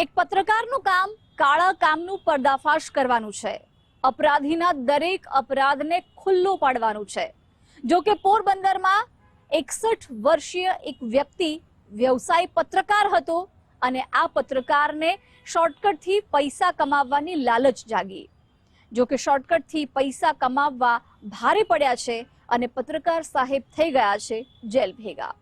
એક પત્રકારનું કામ કાળા કામનું પર્દાફાશ કરવાનું છે. અપરાધીના દરેક અપરાધને ખુલ્લો પાડવાનું છે. જો કે પોરબંદરમાં એકસઠ વર્ષીય એક વ્યક્તિ વ્યવસાય પત્રકાર હતો અને આ પત્રકારને શોર્ટકટથી પૈસા કમાવવાની લાલચ જાગી. જો કે શોર્ટકટથી પૈસા કમાવવા ભારે પડ્યા છે અને પત્રકાર સાહેબ થઈ ગયા છે જેલ ભેગા.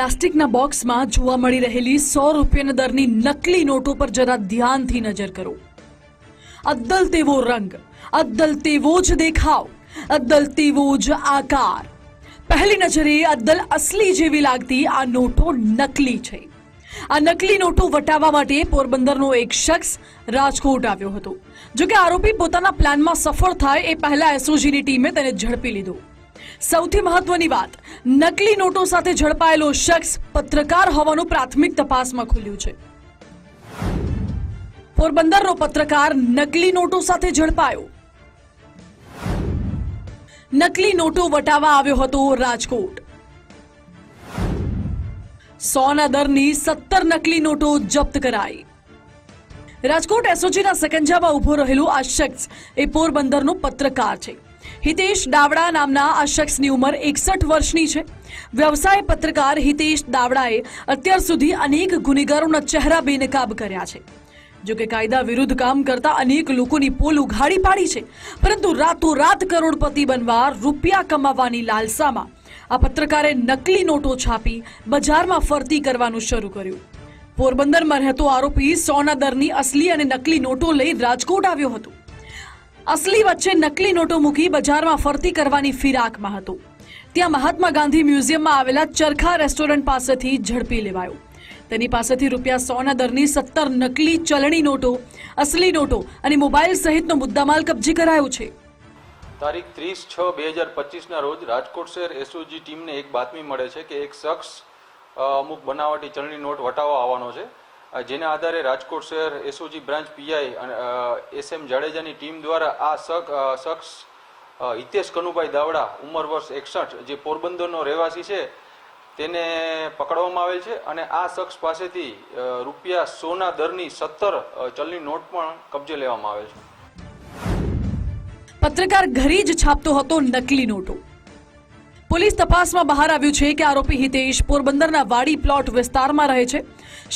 પ્લાસ્ટિકના બોક્સમાં જોવા મળી રહેલી સો રૂપિયાના દરની નકલી નોટો પર જરા ધ્યાનથી નજર કરો. અદ્દલ તેવો રંગ, અદ્દલ તેવો જ દેખાવ, અદ્દલ તેવો જ આકાર. પહેલી નજરે અદ્દલ અસલી જેવી લાગતી આ નોટો નકલી છે. આ નકલી નોટો વટાવવા માટે પોરબંદરનો એક શખ્સ રાજકોટ આવ્યો હતો. જોકે આરોપી પોતાના પ્લાનમાં સફળ થાય એ પહેલા એસઓજીની ટીમે તેને ઝડપી લીધો. સૌથી મહત્વની વાત, નકલી નોટો સાથે ઝડપાયેલો શખ્સ પત્રકાર હોવાનું પ્રાથમિક તપાસમાં ખુલ્યું છે. પોરબંદરનો પત્રકાર નકલી નોટો સાથે ઝડપાયો. નકલી નોટો વટાવા આવ્યો હતો રાજકોટ. સોના દરની સત્તર નકલી નોટો જપ્ત કરાઈ. રાજકોટ એસઓજીના સકંજામાં ઊભો રહેલો આ શખ્સ એ પોરબંદરનો પત્રકાર છે. હિતેશ દાવડા નામના આ શખ્સની ઉંમર એકસઠ વર્ષની છે. વ્યવસાય પત્રકાર હિતેશ દાવડાએ અત્યાર સુધી અનેક ગુનેગારોના ચહેરા બેનકાબ કર્યા છે. જો કે કાયદા વિરુદ્ધ કામ કરતા અનેક લોકોની પોલ ઉઘાડી પાડી છે. પરંતુ રાતોરાત કરોડપતિ બનવા રૂપિયા કમાવાની લાલસામાં આ પત્રકારે નકલી નોટો છાપી બજારમાં ફરતી કરવાનું શરૂ કર્યું. પોરબંદરમાં રહેતો આરોપી સોના દરની અસલી અને નકલી નોટો લઈ રાજકોટ આવ્યો હતો. અસલી વચ્ચે નકલી નોટો મૂકી બજારમાં ફરતી કરવાની ફિરાકમાં હતો. ત્યાં મહાત્મા ગાંધી મ્યુઝિયમમાં આવેલા ચરખા રેસ્ટોરન્ટ પાસેથી ઝડપી લેવાયો. તેની પાસેથી રૂપિયા સોના દરની સત્તર નકલી ચલણી નોટો, અસલી નોટો અને મોબાઈલ સહિતનો મુદ્દામાલ કબજે કરાયો છે. તારીખ ત્રીસ છ બે હજાર પચીસના રોજ રાજકોટ શહેર એસઓજી ટીમને એક બાતમી મળે છે કે એક શખ્સ અમુક બનાવટી ચલણી નોટ વટાવવા આવવાનો છે. જેના આધારે રાજકોટ શહેર એસઓજી બ્રાન્ચ પીઆઈ અને એસ એમ જાડેજાની ટીમ દ્વારા આ શખ- શખ્સ હિતેશ કનુભાઈ દાવડા, ઉંમર વર્ષ એકસઠ, જે પોરબંદરનો રહેવાસી છે, તેને પકડવામાં આવેલ છે અને આ શખ્સ પાસેથી રૂપિયા સોના દરની સત્તર ચલની નોટ પણ કબજે લેવામાં આવેલ છે. પત્રકાર ઘરે જ છાપતો હતો નકલી નોટો. પોલીસ તપાસમાં બહાર આવ્યું છે કે આરોપી હિતેશ પોરબંદરના વાડી પ્લોટ વિસ્તારમાં રહે છે.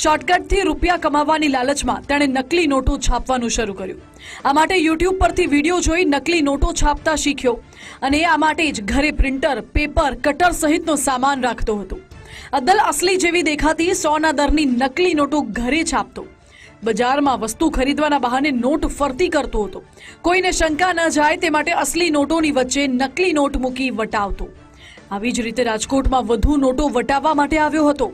શોર્ટકટથી રૂપિયા કમાવાની લાલચમાં તેણે નકલી નોટો છાપવાનું શરૂ કર્યું. આ માટે યુટ્યુબ પરથી વીડિયો જોઈ નકલી નોટો છાપતા શીખ્યો અને આ માટે જ ઘરે પ્રિન્ટર, પેપર, કટર સહિતનો સામાન રાખતો હતો. અદ્દલ અસલી જેવી દેખાતી સોના દરની નકલી નોટો ઘરે છાપતો. બજારમાં વસ્તુ ખરીદવાના બહાને નોટ ફરતી કરતો હતો. કોઈને શંકા ન જાય તે માટે અસલી નોટોની વચ્ચે નકલી નોટ મૂકી વટાવતો. આવી જ રીતે રાજકોટમાં વધુ નોટો વટાવવા માટે આવ્યો હતો.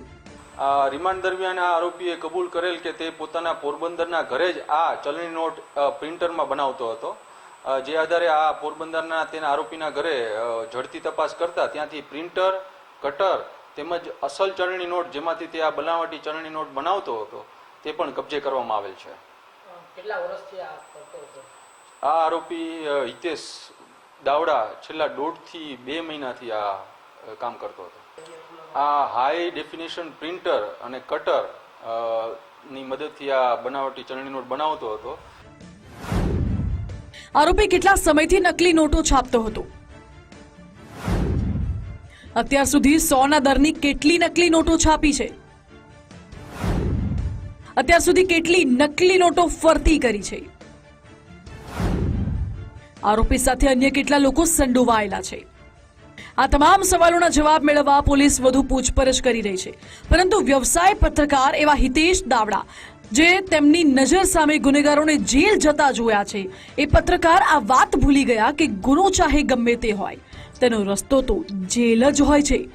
આ રિમાન્ડ દરમિયાન આ આરોપીએ કબૂલ કરેલ કે તે પોતાના પોરબંદરના ઘરે જ આ ચલણી નોટ પ્રિન્ટરમાં બનાવતો હતો. જે આધારે આ પોરબંદરના તેના આરોપીના ઘરે ઝડપી તપાસ કરતા ત્યાંથી પ્રિન્ટર કટર તેમજ અસલ ચલણી નોટ જેમાંથી તે આ બનાવટી ચલણી નોટ બનાવતો હતો તે પણ કબજે કરવામાં આવેલ છે. કેટલા વર્ષથી આ આ આરોપી હિતેશ દાવડા છેલ્લા દોઢથી બે મહિનાથી આ કામ કરતો હતો. આ હાઈ ડેફિનેશન પ્રિન્ટર અને કટરની મદદથી આ બનાવટી ચલણી નોટ બનાવતો હતો. આરોપી કેટલા સમયથી નકલી નોટો છાપતો હતો? અત્યાર સુધી સોના દરની કેટલી નકલી નોટો છાપી છે? અત્યાર સુધી કેટલી નકલી નોટો ફરતી કરી છે? આરોપી સાથે અન્ય કેટલા લોકો સંડોવાયેલા છે? આ તમામ સવાલોના જવાબ મેળવવા પોલીસ વધુ પૂછપરછ કરી રહી છે. પરંતુ વ્યવસાય પત્રકાર એવા હિતેશ દાવડા, જે તેમની નજર સામે ગુનેગારોને જેલ જતા જોયા છે, એ પત્રકાર આ વાત ભૂલી ગયા કે ગુનો ચાહે ગમે તે હોય. તેનો રસ્તો તો જેલ જ હોય છે.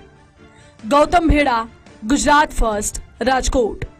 ગૌતમ ભેડા, ગુજરાત ફર્સ્ટ, રાજકોટ.